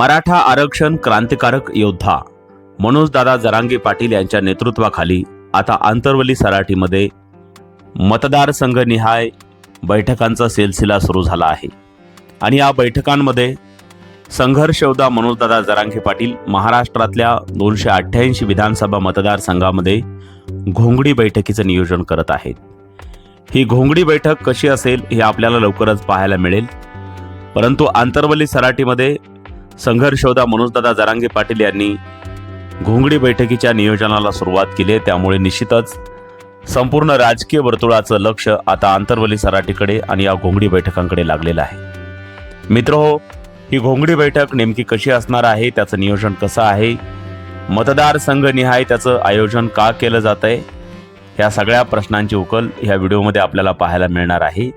मराठा आरक्षण क्रांतिकारक योद्धा. मनोजदादा जरांगे पाटील यांच्या नेतृत्वाखाली आता आंतरवली सराटीमध्ये मतदारसंघनिहाय बैठकांचा सिलसिला सुरू झाला आहे. आणि या बैठकांमध्ये संघर्षयोद्धा मनोजदादा जरांगे पाटील महाराष्ट्रातल्या दोनशे अठ्ठ्याऐंशी विधानसभा मतदारसंघामध्ये घोंगडी बैठकीचं नियोजन करत आहेत. ही घोंगडी बैठक कशी असेल हे आपल्याला लवकरच पाहायला मिळेल. परंतु आंतरवली सराटीमध्ये संघर्ष मनोजदादा जरांगे पाटील यांनी घोंगडी बैठकीच्या नियोजनाला सुरुवात केली. आहे त्यामुळे निश्चितच संपूर्ण राजकीय वर्तुळाचं लक्ष आता आंतरवली सराटीकडे आणि या घोंगडी बैठकांकडे लागलेलं आहे. मित्र हो ही घोंगडी बैठक नेमकी कशी असणार आहे? त्याचं नियोजन कसं आहे? मतदारसंघ निहाय त्याचं आयोजन का केलं जात आहे ह्या सगळ्या प्रश्नांची उकल ह्या व्हिडिओमध्ये आपल्याला पाहायला मिळणार आहे.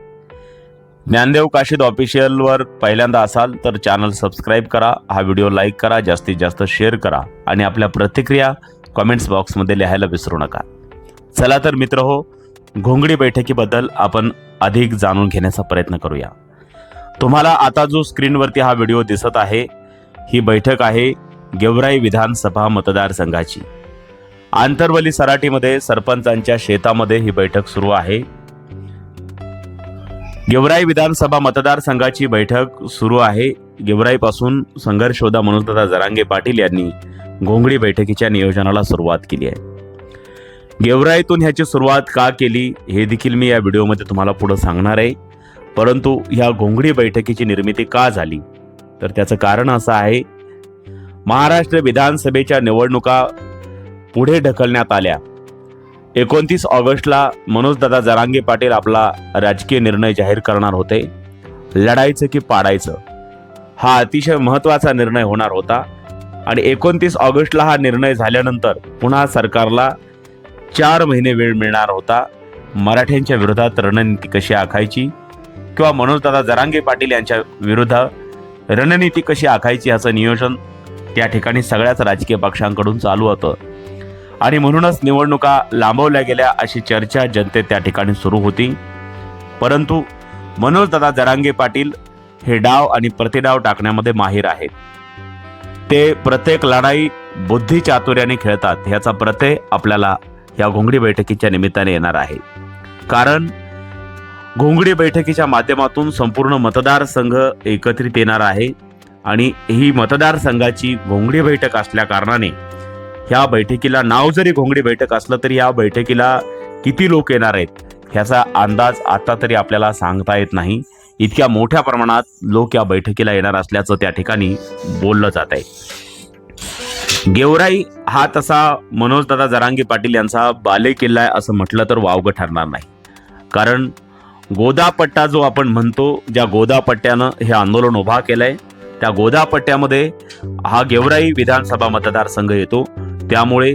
ज्ञानदेव काशीद ऑफिशियलवर पहिल्यांदा असाल तर चॅनल सबस्क्राईब करा. हा व्हिडिओ लाईक करा जास्तीत जास्त शेअर करा आणि आपल्या प्रतिक्रिया कमेंट्स बॉक्समध्ये लिहायला विसरू नका. चला तर मित्र हो घोंगडी बैठकीबद्दल आपण अधिक जाणून घेण्याचा प्रयत्न करूया. तुम्हाला आता जो स्क्रीनवरती हा व्हिडिओ दिसत आहे ही बैठक आहे गेवराई विधानसभा मतदारसंघाची. आंतरवली सराटीमध्ये सरपंचांच्या शेतामध्ये ही बैठक सुरू आहे. गेवराई विधानसभा मतदारसंघाची बैठक सुरू आहे. गेवराईपासून संघर्षोदा म्हणून मनोजदादा जरांगे पाटील यांनी घोंगडी बैठकीच्या नियोजनाला सुरुवात केली आहे. गेवराईतून ह्याची सुरुवात का केली हे देखील मी या व्हिडिओमध्ये तुम्हाला पुढं सांगणार आहे. परंतु ह्या घोंगडी बैठकीची निर्मिती का झाली? तर त्याचं कारण असं आहे महाराष्ट्र विधानसभेच्या निवडणुका पुढे ढकलण्यात आल्या. एकोणतीस ऑगस्टला मनोजदादा जरांगे पाटील आपला राजकीय निर्णय जाहीर करणार होते. लढायचं की पाडायचं? हा अतिशय महत्त्वाचा निर्णय होणार होता. आणि एकोणतीस ऑगस्टला हा निर्णय झाल्यानंतर पुन्हा सरकारला चार महिने वेळ मिळणार होता. मराठ्यांच्या विरोधात रणनीती कशी आखायची? किंवा मनोजदादा जरांगे पाटील यांच्या विरुद्ध रणनीती कशी आखायची ह्याचं नियोजन त्या ठिकाणी सगळ्याच राजकीय पक्षांकडून चालू होतं. आणि म्हणूनच निवडणुका लांबवल्या गेल्या अशी चर्चा जनतेत त्या ठिकाणी सुरू होती. परंतु मनोजदादा जरांगे पाटील हे डाव आणि प्रतिडाव टाकण्यामध्ये माहीर आहेत. ते प्रत्येक लढाई बुद्धी चातुर्याने खेळतात ह्याचा प्रत्यय आपल्याला या घोंगडी बैठकीच्या निमित्ताने येणार आहे. कारण घोंगडी बैठकीच्या माध्यमातून संपूर्ण मतदारसंघ एकत्रित येणार आहे आणि ही मतदारसंघाची घोंगडी बैठक असल्या कारणाने ह्या बैठकीला नाव जरी घोंगडी बैठक असलं तरी या बैठकीला किती लोक येणार आहेत ह्याचा अंदाज आता तरी आपल्याला सांगता येत नाही. इतक्या मोठ्या प्रमाणात लोक या बैठकीला येणार असल्याचं त्या ठिकाणी बोललं जात आहे. गेवराई हा तसा मनोजदादा जरांगी पाटील यांचा बालेकिल्ला आहे असं म्हटलं तर वावगं ठरणार नाही. कारण गोदापट्टा जो आपण म्हणतो ज्या गोदापट्ट्यानं हे आंदोलन उभा केलंय त्या गोदापट्ट्यामध्ये हा गेवराई विधानसभा मतदारसंघ येतो. त्यामुळे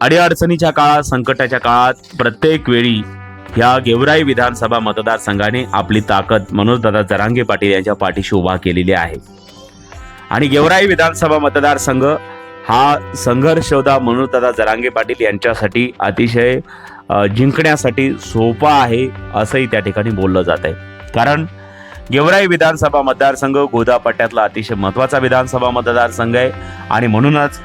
अडीअडचणीच्या काळात संकटाच्या काळात प्रत्येक वेळी ह्या गेवराई विधानसभा मतदारसंघाने आपली ताकद मनोजदादा जरांगे पाटील यांच्या पाठीशी उभा केलेली आहे. आणि गेवराई विधानसभा मतदारसंघ हा संघर्ष मनोजदादा जरांगे पाटील यांच्यासाठी अतिशय जिंकण्यासाठी सोपा आहे असंही त्या ठिकाणी बोललं जात आहे कारण गेवराई विधानसभा मतदारसंघ गोदापट्ट्यातला अतिशय महत्त्वाचा विधानसभा मतदारसंघ आहे. आणि म्हणूनच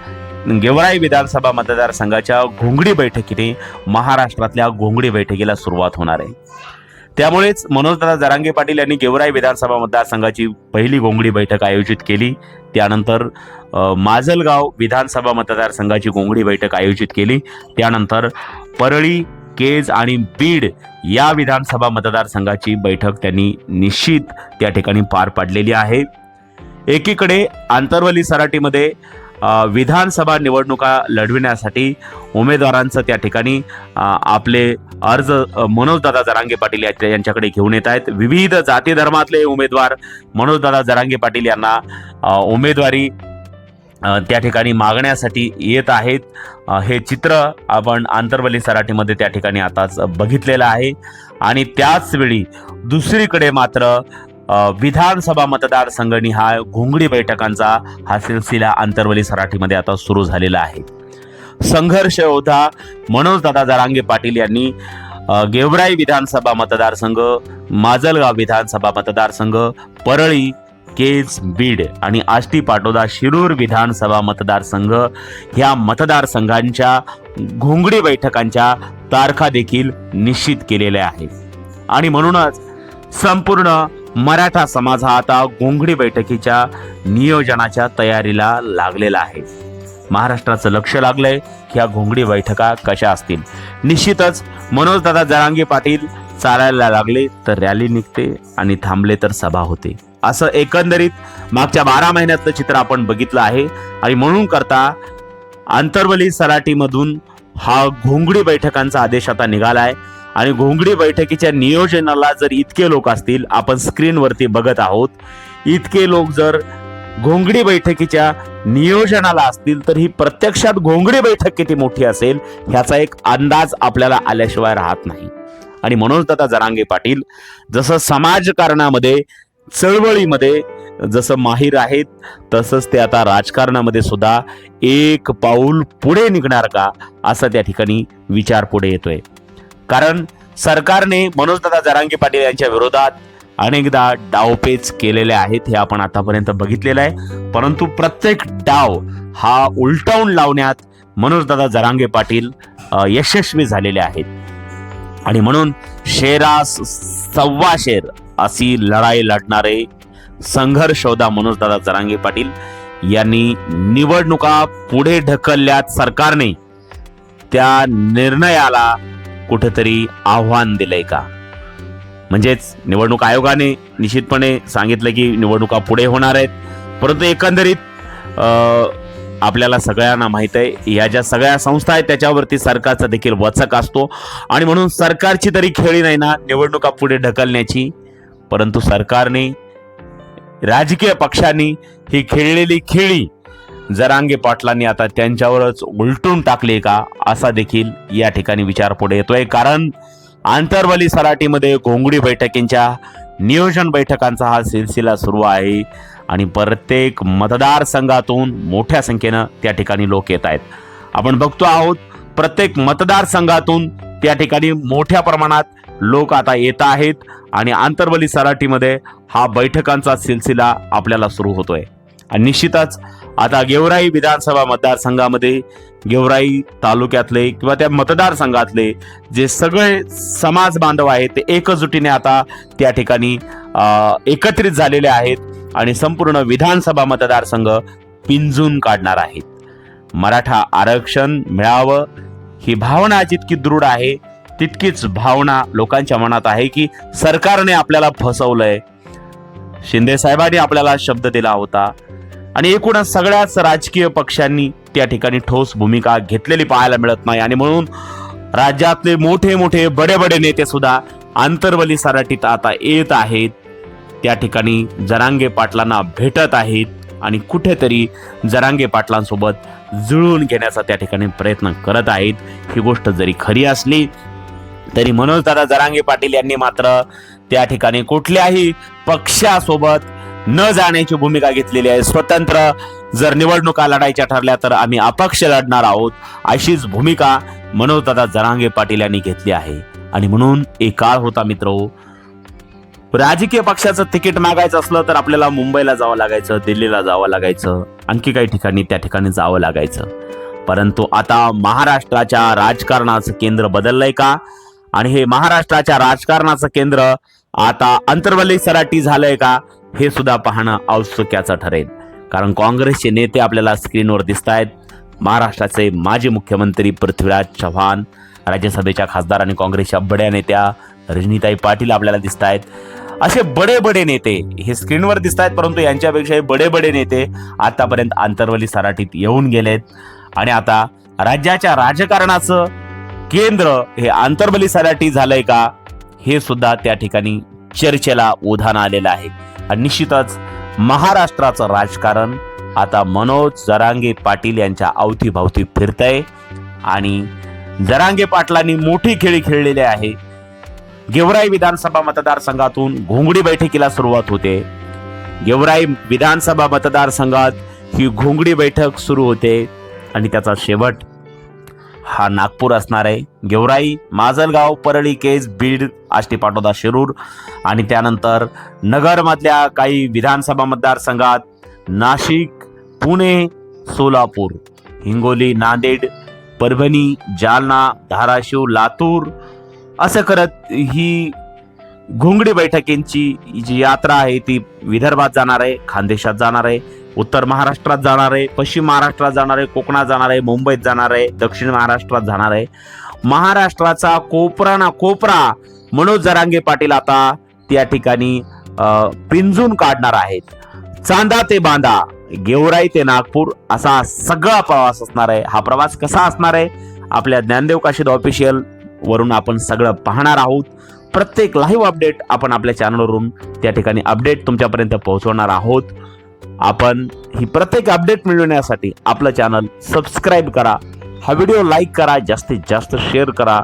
गेवराई विधानसभा मतदारसंघाच्या घोंगडी बैठकीने महाराष्ट्रातल्या घोंगडी बैठकीला सुरुवात होणार आहे. त्यामुळेच मनोजदादा जरांगे पाटील यांनी गेवराई विधानसभा मतदारसंघाची पहिली घोंगडी बैठक आयोजित केली. त्यानंतर माजलगाव विधानसभा मतदारसंघाची घोंगडी बैठक आयोजित केली. त्यानंतर परळी केज आणि बीड या विधानसभा मतदारसंघाची बैठक त्यांनी निश्चित त्या ठिकाणी पार पाडलेली आहे. एकीकडे आंतरवली सराटीमध्ये विधानसभा निवडणुका लढविण्यासाठी उमेदवारांचं त्या ठिकाणी आपले अर्ज मनोजदादा जरांगे पाटील यांच्याकडे घेऊन येत आहेत. विविध जाती धर्मातले उमेदवार मनोजदादा जरांगे पाटील यांना उमेदवारी त्या ठिकाणी मागण्यासाठी येत आहेत. हे चित्र आपण आंतरवली सराटीमध्ये त्या ठिकाणी आताच बघितलेलं आहे. आणि त्याचवेळी दुसरीकडे मात्र विधानसभा मतदारसंघ हा घोंगडी बैठकांचा हा सिलसिला आंतरवली सराठीमध्ये आता सुरू झालेला आहे. संघर्ष योद्धा मनोजदादा जरांगे पाटील यांनी गेवराई विधानसभा मतदारसंघ माजलगाव विधानसभा मतदारसंघ परळी केज बीड आणि आष्टी पाटोदा शिरूर विधानसभा मतदारसंघ ह्या मतदारसंघांच्या घोंगडी बैठकांच्या तारखा देखील निश्चित केलेल्या आहेत. आणि म्हणूनच संपूर्ण मराठा समाज हा आता घोंगडी बैठकीच्या नियोजनाच्या तयारीला लागलेला आहे. महाराष्ट्राचं लक्ष लागलंय की ह्या घोंगडी बैठका कशा असतील. निश्चितच मनोजदादा जरांगे पाटील चालायला लागले तर रॅली निघते आणि थांबले तर सभा होते. असं एकंदरीत मागच्या बारा महिन्यातलं चित्र आपण बघितलं आहे आणि म्हणून करता आंतरवली सराटीमधून हा घोंगडी बैठकांचा आदेश आता निघाला आहे आणि घोंगडी बैठकीच्या नियोजनाला जर इतके लोक असतील आपण स्क्रीनवरती बघत आहोत इतके लोक जर घोंगडी बैठकीच्या नियोजनाला असतील तर ही प्रत्यक्षात घोंगडी बैठक किती मोठी असेल ह्याचा एक अंदाज आपल्याला आल्याशिवाय राहत नाही. आणि म्हणून दादा जरांगे पाटील जसं समाजकारणामध्ये चळवळीमध्ये जसं माहीर आहेत तसंच ते आता राजकारणामध्ये सुद्धा एक पाऊल पुढे निघणार का असा त्या ठिकाणी विचार पुढे येतोय. कारण सरकारने मनोजदादा जरांगे पाटील यांच्या विरोधात अनेकदा डावपेच केलेले आहेत हे आपण आतापर्यंत बघितलेलं आहे. परंतु प्रत्येक डाव हा उलटवून लावण्यात मनोजदादा जरांगे पाटील यशस्वी झालेले आहेत. आणि म्हणून शेरास सव्वा शेर अशी लढाई लढणारे संघर्षोदा मनोजदादा जरांगे पाटील. यांनी निवडणुका पुढे ढकलल्यात सरकारने. त्या निर्णयाला कुठंतरी आव्हान दिलंय का? म्हणजेच निवडणूक आयोगाने निश्चितपणे सांगितलं की निवडणुका पुढे होणार आहेत. परंतु एकंदरीत आपल्याला सगळ्यांना माहीत आहे या ज्या सगळ्या संस्था आहेत त्याच्यावरती सरकारचा देखील वचक असतो. आणि म्हणून सरकारची तरी खेळी नाही ना निवडणुका पुढे ढकलण्याची. परंतु सरकारने राजकीय पक्षांनी ही खेळलेली खेळी जरांगे पाटलांनी आता त्यांच्यावरच उलटून टाकले का असा देखील या ठिकाणी विचार पुढे येतोय. कारण आंतरवली सराटीमध्ये घोंगडी बैठकींच्या नियोजन बैठकांचा हा सिलसिला सुरू आहे आणि प्रत्येक मतदारसंघातून मोठ्या संख्येनं त्या ठिकाणी लोक येत आहेत. आपण बघतो आहोत प्रत्येक मतदारसंघातून त्या ठिकाणी मोठ्या प्रमाणात लोक आता येत आहेत आणि आंतरवली सराटीमध्ये हा बैठकांचा सिलसिला आपल्याला सुरू होतोय. आणि निश्चितच आता गेवराई विधानसभा मतदारसंघामध्ये गेवराई तालुक्यातले किंवा त्या मतदारसंघातले जे सगळे समाज बांधव आहेत ते एकजुटीने आता त्या ठिकाणी एकत्रित झालेले आहेत आणि संपूर्ण विधानसभा मतदारसंघ पिंजून काढणार आहेत. मराठा आरक्षण मिळावं ही भावना जितकी दृढ आहे तितकीच भावना लोकांच्या मनात आहे की सरकारने आपल्याला फसवलंय. शिंदे साहेबांनी आपल्याला शब्द दिला होता आणि एकूणच सगळ्याच राजकीय पक्षांनी त्या ठिकाणी ठोस भूमिका घेतलेली पाहायला मिळत नाही. आणि म्हणून राज्यातले मोठे मोठे बडे बडे नेते सुद्धा आंतरवली सराटीत आता येत आहेत. त्या ठिकाणी जरांगे पाटलांना भेटत आहेत आणि कुठेतरी जरांगे पाटलांसोबत जुळवून घेण्याचा त्या ठिकाणी प्रयत्न करत आहेत. ही गोष्ट जरी खरी असली तरी मनोज दादा जरांगे पाटील यांनी मात्र त्या ठिकाणी कुठल्याही पक्षासोबत न जाण्याची भूमिका घेतलेली आहे. स्वतंत्र जर निवडणुका लढायच्या ठरल्या तर आम्ही अपक्ष लढणार आहोत अशीच भूमिका मनोजदादा जरांगे पाटील यांनी घेतली आहे. आणि म्हणून एक काळ होता मित्र. राजकीय पक्षाचं तिकीट मागायचं असलं तर आपल्याला मुंबईला जावं लागायचं दिल्लीला जावं लागायचं आणखी काही ठिकाणी त्या ठिकाणी जावं लागायचं. परंतु आता महाराष्ट्राच्या राजकारणाचं केंद्र बदललंय का? आणि हे महाराष्ट्राच्या राजकारणाचं केंद्र आता अंतर्वली सराटी झालंय का? हे सुद्धा पाहणं औत्सुक्याचं ठरेल. कारण काँग्रेसचे नेते आपल्याला स्क्रीनवर दिसत आहेत महाराष्ट्राचे माजी मुख्यमंत्री पृथ्वीराज चव्हाण राज्यसभेच्या खासदार आणि काँग्रेसच्या बड्या नेत्या रजनीताई पाटील आपल्याला दिसत आहेत असे बडे बडे नेते हे स्क्रीनवर दिसत आहेत परंतु यांच्यापेक्षा हे बडे बडे नेते आतापर्यंत आंतरवली सराठीत येऊन गेलेत. आणि आता राज्याच्या राजकारणाचं केंद्र हे आंतरबली सराठी झालंय का हे सुद्धा त्या ठिकाणी चर्चेला उधाण आलेलं आहे. आणि निश्चितच महाराष्ट्राचं राजकारण आता मनोज जरांगे पाटील यांच्या अवतीभवती फिरतंय. आणि जरांगे पाटलांनी मोठी खेळी खेळलेली आहे. गेवराई विधानसभा मतदारसंघातून घोंगडी बैठकीला सुरुवात होते. गेवराई विधानसभा मतदारसंघात ही घोंगडी बैठक सुरू होते. आणि त्याचा शेवट हा नागपूर असणार आहे. गेवराई माजलगाव परळी केज बीड आष्टी पाटोदा शिरूर आणि त्यानंतर नगरमधल्या काही विधानसभा मतदारसंघात नाशिक पुणे सोलापूर हिंगोली नांदेड परभणी जालना धाराशिव लातूर असं करत ही घोंगडी बैठकींची जी यात्रा आहे ती विदर्भात जाणार आहे खानदेशात जाणार आहे उत्तर महाराष्ट्रात जाणार आहे पश्चिम महाराष्ट्रात जाणार आहे कोकणात जाणार आहे मुंबईत जाणार आहे दक्षिण महाराष्ट्रात जाणार आहे. महाराष्ट्राचा कोपरा ना कोपरा मनोज जरांगे पाटील आता त्या ठिकाणी पिंजून काढणार आहेत. चांदा ते बांदा गेवराई ते नागपूर असा सगळा प्रवास असणार आहे. हा प्रवास कसा असणार आहे? आपल्या ज्ञानदेव काशीद ऑफिशियल वरून आपण सगळं पाहणार आहोत. प्रत्येक लाईव्ह अपडेट आपण आपल्या चॅनलवरून त्या ठिकाणी अपडेट तुमच्यापर्यंत पोहोचवणार आहोत. आपण ही प्रत्येक अपडेट मिळवण्यासाठी आपलं चॅनल सबस्क्राईब करा. हा व्हिडिओ लाईक करा जास्तीत जास्त शेअर करा.